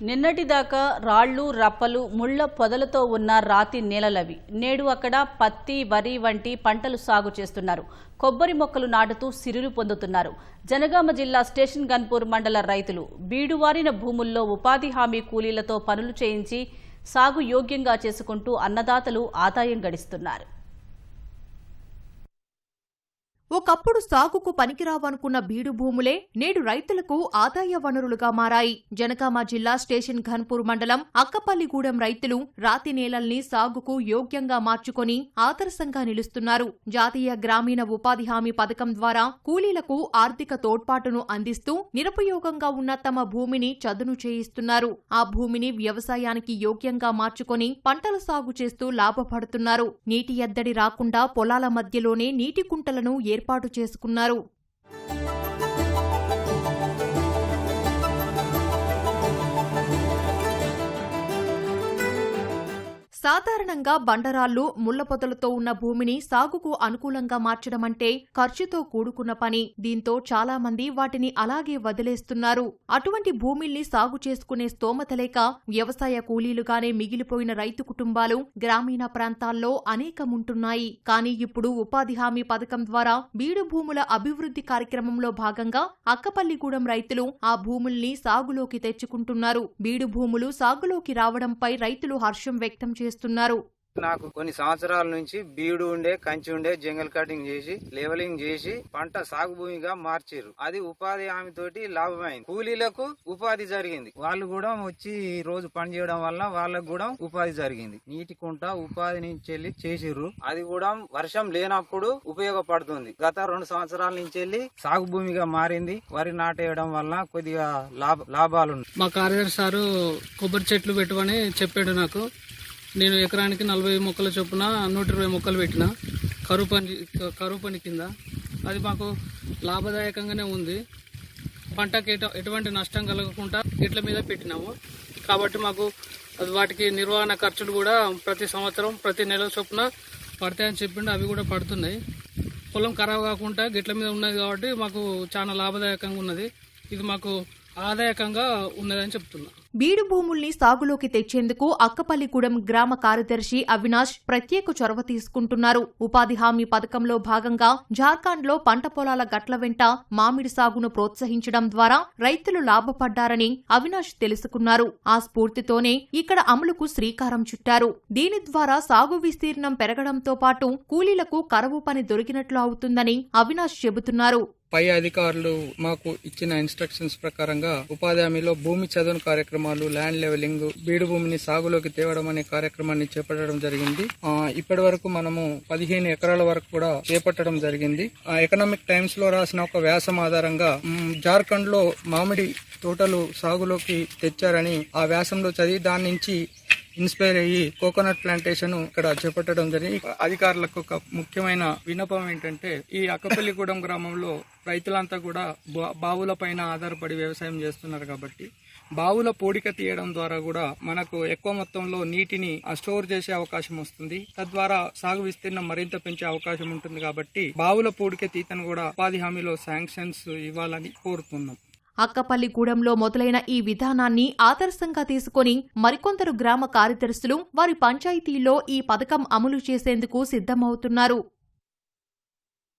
నిన్నటిదాకా రాళ్ళు రప్పలు ముళ్ళ పొదలతో ఉన్న రాతి నేలలవి. నేడు అక్కడ పత్తి వరి వంటి పంటలు సాగు చేస్తున్నారు. కొబ్బరి మొక్కలు నాటుతూ సిరులు పొందుతున్నారు. జనగామ జిల్లా స్టేషన్ గన్పూర్ మండల రైతులు బీడువారిన భూముల్లో ఉపాధి హామీ కూలీలతో పనులు చేయించి సాగు యోగ్యంగా చేసుకుంటూ అన్నదాతలు ఆదాయం గడిస్తున్నారు. ఒకప్పుడు సాగుకు పనికిరావనుకున్న బీడు భూములే నేడు రైతులకు ఆదాయ వనరులుగా మారాయి. జనగామ జిల్లా స్టేషన్ ఘన్పూర్ మండలం అక్కపల్లిగూడెం రైతులు రాతి నేలల్ని సాగుకు యోగ్యంగా మార్చుకొని ఆదర్శంగా నిలుస్తున్నారు. జాతీయ గ్రామీణ ఉపాధి హామీ పథకం ద్వారా కూలీలకు ఆర్థిక తోడ్పాటును అందిస్తూ నిరుపయోగంగా ఉన్న తమ భూమిని చదును చేయిస్తున్నారు. ఆ భూమిని వ్యవసాయానికి యోగ్యంగా మార్చుకొని పంటల సాగు చేస్తూ లాభపడుతున్నారు. నీటి ఎద్దడి రాకుండా పొలాల మధ్యలోనే నీటి కుంటలను ఏర్పాటు ఏర్పాటు చేసుకున్నారు. సాధారణంగా బండరాళ్ళు ముళ్ళపొదలతో ఉన్న భూమిని సాగుకు అనుకూలంగా మార్చడమంటే ఖర్చుతో కూడుకున్న పని. దీంతో చాలా మంది వాటిని అలాగే వదిలేస్తున్నారు. అటువంటి భూమిల్ని సాగు చేసుకునే స్తోమత లేక వ్యవసాయ కూలీలుగానే మిగిలిపోయిన రైతు కుటుంబాలు గ్రామీణ ప్రాంతాల్లో అనేకముంటున్నాయి. కానీ ఇప్పుడు ఉపాధి హామీ పథకం ద్వారా బీడు భూముల అభివృద్ధి కార్యక్రమంలో భాగంగా అక్కపల్లిగూడెం రైతులు ఆ భూముల్ని సాగులోకి తెచ్చుకుంటున్నారు. బీడు భూములు సాగులోకి రావడంపై రైతులు హర్షం వ్యక్తం చేస్తున్నారు నాకు కొన్ని సంవత్సరాల నుంచి బీడు ఉండే కంచి ఉండే జంగల్ కటింగ్ చేసి లెవలింగ్ చేసి పంట సాగు భూమిగా మార్చారు. అది ఉపాధి హామీ తోటి లాభమైంది. కూలీలకు ఉపాధి జరిగింది. వాళ్ళు కూడా వచ్చి ఈ రోజు పని చేయడం వల్ల వాళ్ళకు కూడా ఉపాధి జరిగింది. నీటి కుంట ఉపాధి నుంచి వెళ్ళి చేసిర్రు. అది కూడా వర్షం లేనప్పుడు ఉపయోగపడుతుంది. గత రెండు సంవత్సరాల నుంచి వెళ్ళి సాగు భూమిగా మారింది. వరి నాటేయడం వల్ల కొద్దిగా లాభ లాభాలు ఉన్నాయి. మా కార్యదర్శి సారు కొబ్బరి చెట్లు పెట్టమని చెప్పాడు నాకు. నేను ఎకరానికి నలభై మొక్కల చొప్పున నూట ఇరవై మొక్కలు పెట్టిన. కరువు పని కరువు పని కింద. అది మాకు లాభదాయకంగానే ఉంది. పంటకి ఎటువంటి నష్టం కలగకుండా గిట్ల మీద పెట్టినాము. కాబట్టి మాకు వాటికి నిర్వహణ ఖర్చులు కూడా ప్రతి సంవత్సరం ప్రతి నెల చొప్పున పడతాయని చెప్పిండు. అవి కూడా పడుతున్నాయి. పొలం ఖరాబ్ కాకుండా గిట్ల మీద ఉన్నది కాబట్టి మాకు చాలా లాభదాయకంగా ఉన్నది. ఇది మాకు ఆదాయకంగా ఉన్నదని చెప్తున్నా. బీడు భూముల్ని సాగులోకి తెచ్చేందుకు అక్కపల్లిగూడెం గ్రామ కార్యదర్శి అవినాష్ ప్రత్యేక చొరవ తీసుకుంటున్నారు. ఉపాధి హామీ పథకంలో భాగంగా జార్ఖండ్లో పంట పొలాల గట్ల వెంట మామిడి సాగును ప్రోత్సహించడం ద్వారా రైతులు లాభపడ్డారని అవినాష్ తెలుసుకున్నారు. ఆ స్ఫూర్తితోనే ఇక్కడ అమలుకు శ్రీకారం చుట్టారు. దీని ద్వారా సాగు విస్తీర్ణం పెరగడంతో పాటు కూలీలకు కరవు పని దొరికినట్లు అవుతుందని అవినాష్ చెబుతున్నారు. పై అధికారులు మాకు ఇచ్చిన ఇన్స్ట్రక్షన్స్ ప్రకారంగా ఉపాధి హామీలో భూమి చదును కార్యక్రమాలు ల్యాండ్ లెవెలింగ్ బీడు భూమిని సాగులోకి తేవడం అనే కార్యక్రమాన్ని చేపట్టడం జరిగింది. ఇప్పటి వరకు మనము పదిహేను ఎకరాల వరకు కూడా చేపట్టడం జరిగింది. ఆ, ఎకనామిక్ టైమ్స్లో రాసిన ఒక వ్యాసం ఆధారంగా జార్ఖండ్లో మామిడి తోటలు సాగులోకి తెచ్చారని ఆ వ్యాసంలో చదివి దాని నుంచి ఇన్స్పైర్ అయ్యి కోకోనట్ ప్లాంటేషన్ ఇక్కడ చేపట్టడం జరిగింది. అధికారులకు ఒక ముఖ్యమైన విన్నపం ఏంటంటే ఈ అక్కపల్లిగూడెం గ్రామంలో రైతులంతా కూడా బా- బావుల పైన ఆధారపడి వ్యవసాయం చేస్తున్నారు కాబట్టి బావుల పూడిక తీయడం ద్వారా కూడా మనకు ఎక్కువ మొత్తంలో నీటిని స్టోర్ చేసే అవకాశం వస్తుంది. తద్వారా సాగు విస్తీర్ణం మరింత పెంచే అవకాశం ఉంటుంది కాబట్టి బావుల పూడిక తీతను కూడా ఉపాధి హామీలో శాంక్షన్స్ ఇవ్వాలని కోరుతున్నాం. అక్కపల్లిగూడెంలో మొదలైన ఈ విధానాన్ని ఆదర్శంగా తీసుకొని మరికొందరు గ్రామ కార్యదర్శులు వారి పంచాయతీలో ఈ పథకం అమలు చేసేందుకు సిద్ధమవుతున్నారు.